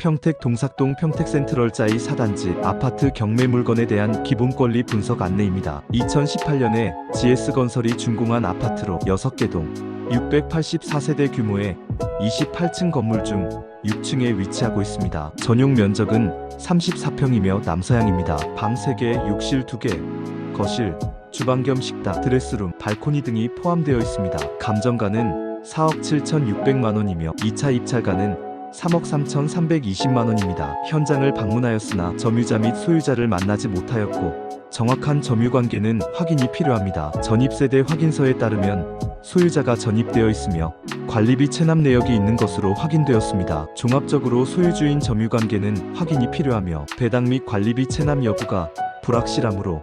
평택 동삭동 평택센트럴자이 4단지 아파트 경매 물건에 대한 기본권리 분석 안내입니다. 2018년에 GS건설이 준공한 아파트로 6개 동 684세대 규모의 28층 건물 중 6층에 위치하고 있습니다. 전용 면적은 34평이며 남서향입니다. 방 3개, 욕실 2개, 거실, 주방 겸 식당, 드레스룸, 발코니 등이 포함되어 있습니다. 감정가는 4억 7,600만 원이며 2차 입찰가는 3억 3,320만 원입니다. 현장을 방문하였으나 점유자 및 소유자를 만나지 못하였고 정확한 점유 관계는 확인이 필요합니다. 전입세대 확인서에 따르면 소유자가 전입되어 있으며 관리비 체납 내역이 있는 것으로 확인되었습니다. 종합적으로 소유주인 점유 관계는 확인이 필요하며 배당 및 관리비 체납 여부가 불확실하므로